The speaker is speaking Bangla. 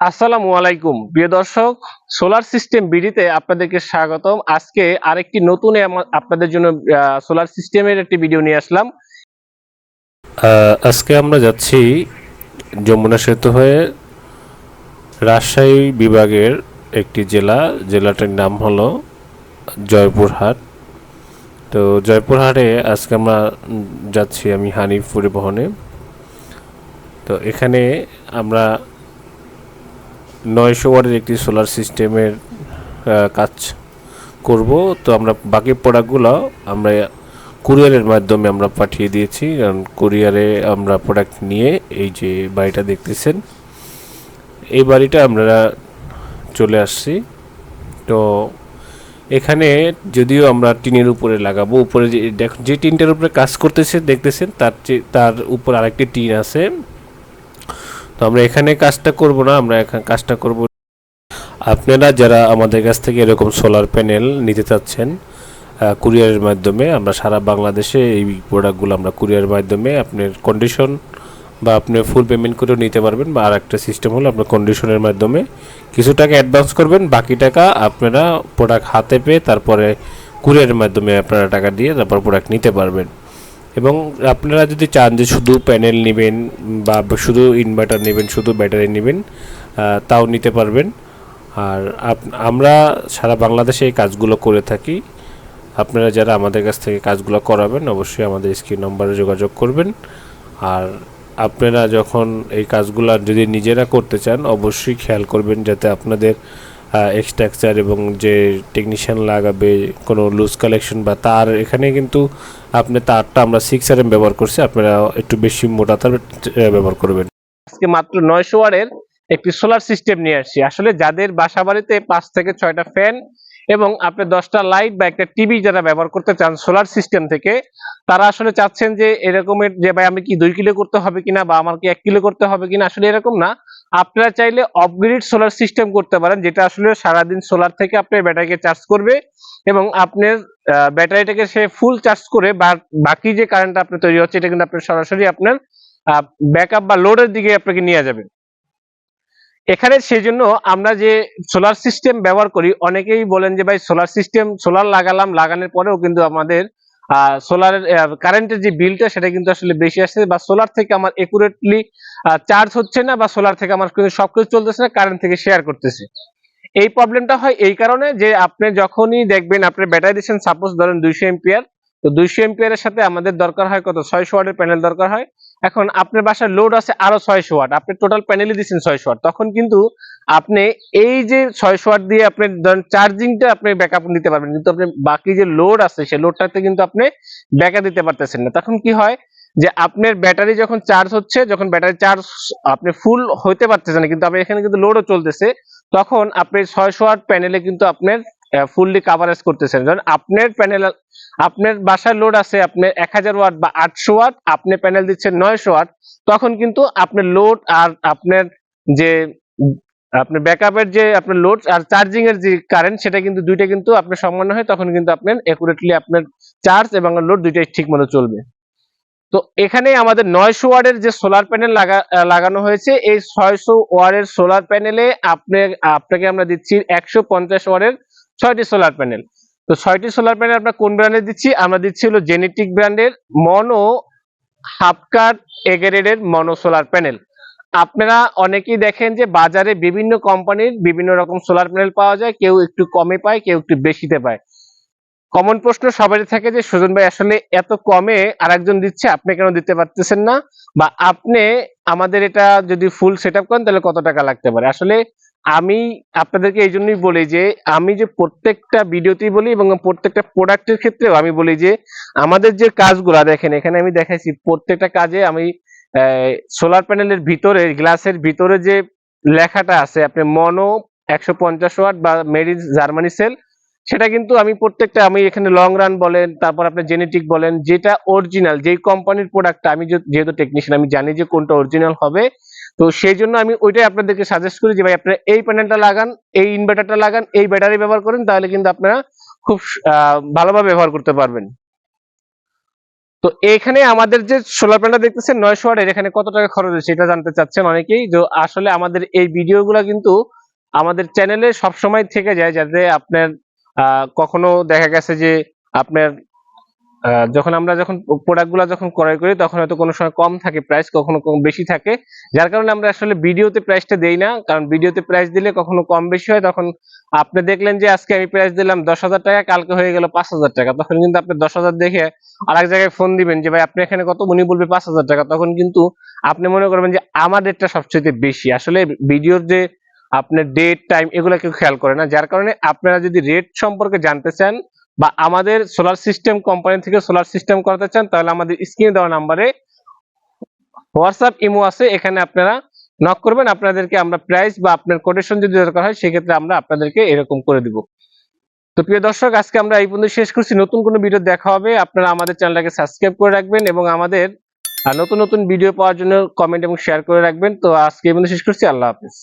আসসালামু আলাইকুম। প্রিয় দর্শক, সোলার সিস্টেম বিডিতে আপনাদেরকে স্বাগতম। আজকে আরেকটি নতুন আপনাদের জন্য সোলার সিস্টেমের একটি ভিডিও নিয়ে আসলাম। আজকে আমরা যাচ্ছি যমুনা সেতু হয়ে রাজশাহী বিভাগের একটি জেলা। জেলাটার নাম হলো জয়পুরহাট। তো জয়পুরহাটে আজকে আমরা যাচ্ছি আমি হানিফ পরিবহনে। তো এখানে আমরা নয়শো ওয়াটের একটি সোলার সিস্টেমের কাজ করব। তো আমরা বাকি প্রোডাক্টগুলো আমরা কুরিয়ারের মাধ্যমে আমরা পাঠিয়ে দিয়েছি। কারণ কুরিয়ারে আমরা প্রোডাক্ট নিয়ে এই যে বাড়িটা দেখতেছেন, এই বাড়িটা আমরা চলে আসছি। তো এখানে যদিও আমরা টিনের উপরে লাগাবো, উপরে যে, দেখ- যে টিনটার উপরে কাজ করতেছে, দেখতেছেন, তার তার উপর আরেকটি টিন আছে। তো আমরা এখানে কাজটা করব না, আমরা এখানে কাজটা করব। আপনারা যারা আমাদের কাছ থেকে এরকম সোলার প্যানেল নিতে চাচ্ছেন কুরিয়ারের মাধ্যমে, আমরা সারা বাংলাদেশে এই প্রোডাক্টগুলো আমরা কুরিয়ারের মাধ্যমে আপনার কন্ডিশন বা আপনি ফুল পেমেন্ট করেও নিতে পারবেন বা আরেকটা সিস্টেম হলো আপনার কন্ডিশনের মাধ্যমে কিছু টাকা অ্যাডভান্স করবেন, বাকি টাকা আপনারা প্রোডাক্ট হাতে পেয়ে তারপরে কুরিয়ারের মাধ্যমে আপনারা টাকা দিয়ে তারপর প্রোডাক্ট নিতে পারবেন। এবং আপনারা যদি চান যে শুধু প্যানেল নেবেন বা শুধু ইনভার্টার নেবেন, শুধু ব্যাটারি নেবেন তাও নিতে পারবেন। আর আমরা সারা বাংলাদেশে এই কাজগুলো করে থাকি। আপনারা যারা আমাদের কাছ থেকে কাজগুলো করাবেন, অবশ্যই আমাদের স্ক্রিন নম্বরে যোগাযোগ করবেন। আর আপনারা যখন এই কাজগুলো যদি নিজেরা করতে চান, অবশ্যই খেয়াল করবেন যাতে আপনাদের এক্সট্রাকচার এবং যে টেকনিশিয়ান লাগাবে কোনো লুজ কালেকশন বা তার এখানে কিন্তু আপনি তারটা আমরা সিক্স আর এম ব্যবহার করছি, আপনারা একটু বেশি মোটা তার ব্যবহার করবেন। আজকে মাত্র নয়শো ওয়ারের একটি সোলার সিস্টেম নিয়ে আসছি। আসলে যাদের বাসা বাড়িতে পাঁচ থেকে ছয়টা ফ্যান এবং আপনি দশটা লাইট বা একটা টিভি যারা ব্যবহার করতে চান সোলার সিস্টেম থেকে, তারা আসলে চাচ্ছেন যে এরকমের যে, ভাই, আমি কি দুই কিলো করতে হবে কিনা বা আমার কি এক কিলো করতে হবে কিনা? আসলে এরকম না। আপনারা চাইলে অফগ্রিড সোলার সিস্টেম করতে পারেন, যেটা আসলে সারাদিন সোলার থেকে আপনার ব্যাটারিকে চার্জ করবে এবং আপনার ব্যাটারিটাকে সে ফুল চার্জ করে বাকি যে কারেন্ট আপনার তৈরি হচ্ছে, এটা কিন্তু আপনার সরাসরি আপনার ব্যাকআপ বা লোডের দিকে আপনাকে নিয়ে যাবে। এখানে সেই জন্য আমরা যে সোলার সিস্টেম ব্যবহার করি, অনেকেই বলেন যে ভাই সোলার সিস্টেম সোলার লাগালাম, লাগানোর পরেও কিন্তু আমাদের সোলারের কারেন্টের যে বিলটা সেটা কিন্তু আসলে বেশি আসছে বা সোলার থেকে আমার একুরেটলি চার্জ হচ্ছে না বা সোলার থেকে আমার কিন্তু সবকিছু চলতেছে না কারেন্ট থেকে শেয়ার করতেছে। এই প্রবলেমটা হয় এই কারণে যে আপনি যখনই দেখবেন, আপনি ব্যাটারি দিচ্ছেন সাপোজ ধরেন দুইশো এম্পিয়ার তো দুইশো এম্পিয়ারের সাথে আমাদের দরকার হয় কত? ছয়শো ওয়াটের প্যানেল দরকার হয়। এখন আপনার বাসার লোড আছে আরও ছয়শো ওয়াট। আপনি টোটাল প্যানেলই দিচ্ছেন ছয়শো ওয়াট। তখন কিন্তু আপনি এই যে ছয়শো ওয়াট দিয়ে আপনি চার্জিংটা আপনি ব্যাকআপ নিতে পারবেন। কিন্তু আপনি বাকি যে লোড আছে সেই লোডটাতে কিন্তু আপনি ব্যাকআপ দিতে পারতেছেন না। তখন কি হয় যে আপনার ব্যাটারি যখন চার্জ হচ্ছে, যখন ব্যাটারি চার্জ আপনি ফুল হইতে পারতেছেন কিন্তু আপনি এখানে কিন্তু লোডও চলতেছে, তখন আপনি ছয়শো ওয়াট প্যানেলে কিন্তু আপনার ফুললি কাভারেজ করতেছেন। ধরেন আপনার প্যানেল আপনার বাসার লোড আছে আপনার এক হাজার ওয়াট বা আটশো ওয়াট আপনি প্যানেল দিচ্ছেন নয়শো ওয়াট তখন কিন্তু আপনার লোড আর আপনার যে, আপনার ব্যাকআপের যে আপনার লোড আর চার্জিং এর যে কারেন্ট সেটা কিন্তু দুইটা কিন্তু আপনার সমান হয়, তখন কিন্তু আপনার একুরেটলি আপনার চার্জ এবং লোড দুইটাই ঠিক মতো চলবে। তো এখানে আমাদের নয়শো ওয়ার্ডের যে সোলার প্যানেল লাগা, লাগানো হয়েছে, এই ছয়শো ওয়ার্ডের সোলার প্যানেলে আপনি আপনাকে আমরা দিচ্ছি একশো পঞ্চাশ ওয়ার্ডের ছয়টি সোলার প্যানেল তো ছয়টি সোলার প্যানেল আমরা কোন ব্র্যান্ডের দিচ্ছি? আমরা দিচ্ছি হলো জেনেটিক ব্র্যান্ডের মনো হাফকাট এগারেডের মনো সোলার প্যানেল আপনারা অনেকেই দেখেন যে বাজারে বিভিন্ন কোম্পানির বিভিন্ন রকম সোলার প্যানেল পাওয়া যায়, কেউ একটু কমে পায়, কেউ একটু বেশিতে পায়। কমন প্রশ্ন সবারই থাকে যে, সুজন ভাই, আসলে এত কমে আরেকজন দিচ্ছে, আপনি কেন দিতে পারতেছেন না? বা আপনি আমাদের এটা যদি ফুল সেট করেন, তাহলে কত টাকা লাগতে পারে? আসলে আমি আপনাদেরকে এই জন্যই বলি যে, আমি যে প্রত্যেকটা ভিডিওতেই বলি এবং প্রত্যেকটা প্রোডাক্টের ক্ষেত্রেও আমি বলি যে, আমাদের যে কাজগুলা, দেখেন, এখানে আমি দেখাইছি, প্রত্যেকটা কাজে আমি সোলার প্যানেলের ভিতরে গ্লাসের ভিতরে যে লেখাটা আছে, আপনি মনো একশো পঞ্চাশ ওয়াট বা ইন জার্মানি সেল সেটা কিন্তু আমি প্রত্যেকটা, আমি এখানে লং রান বলেন, তারপর আপনি জেনেটিক বলেন, যেটা অরিজিনাল যেই কোম্পানির প্রোডাক্টটা আমি যেহেতু টেকনিশিয়ান আমি জানি যে কোনটা অরিজিনাল হবে তো সেই জন্য আমি ওইটাই আপনাদেরকে সাজেস্ট করি যে ভাই আপনারা এই প্যানেলটা লাগান, এই ইনভার্টারটা লাগান, এই ব্যাটারি ব্যবহার করেন, তাহলে কিন্তু আপনারা খুব ভালোভাবে ব্যবহার করতে পারবেন। তো এখানে আমাদের যে সোলার প্যানেলটা দেখতেছেন নয়শো ওয়াটের, এখানে কত টাকা খরচ হয়েছে এটা জানতে চাচ্ছেন অনেকেই। যে আসলে আমাদের এই ভিডিওগুলো কিন্তু আমাদের চ্যানেলে সবসময় থেকে যায়, যাতে আপনার কখনো দেখা গেছে যে আপনার যখন আমরা যখন প্রোডাক্টগুলো যখন ক্রয় করি, তখন হয়তো কোনো সময় কম থাকে প্রাইস কখনো কম বেশি থাকে। যার কারণে আমরা আসলে ভিডিওতে প্রাইসটা দেই না, কারণ ভিডিওতে প্রাইস দিলে কখনো কম বেশি হয়। তখন আপনি দেখলেন যে, আজকে আমি প্রাইস দিলাম দশ হাজার টাকা, কালকে হয়ে গেল পাঁচ হাজার টাকা। তখন কিন্তু আপনি দশ হাজার দেখে আরেক জায়গায় ফোন দিবেন যে, ভাই, আপনি এখানে কত উনি বলবে পাঁচ হাজার টাকা? তখন কিন্তু আপনি মনে করবেন যে, আমার রেটটা সবচেয়ে বেশি। আসলে ভিডিওর যে আপনার ডেট টাইম এগুলো কেউ খেয়াল করে না। যার কারণে আপনারা যদি রেট সম্পর্কে জানতে চান বা আমাদের সোলার সিস্টেম কোম্পানি থেকে সোলার সিস্টেম করাতে চান, তাহলে আমাদের স্ক্রিনে দেওয়া নাম্বারে হোয়াটসঅ্যাপ ইমো আছে, এখানে আপনারা নক করবেন, আপনাদেরকে আমরা প্রাইস বা আপনার কোটেশন যদি দরকার হয়, সেক্ষেত্রে আমরা আপনাদেরকে এরকম করে দিব। তো প্রিয় দর্শক, আজকে আমরা এই পর্যন্ত শেষ করছি। নতুন কোনো ভিডিও দেখা হবে, আপনারা আমাদের চ্যানেলটাকে সাবস্ক্রাইব করে রাখবেন এবং আমাদের নতুন নতুন ভিডিও পাওয়ার জন্য কমেন্ট এবং শেয়ার করে রাখবেন। তো আজকে এই পর্যন্ত শেষ করছি, আল্লাহ হাফিজ।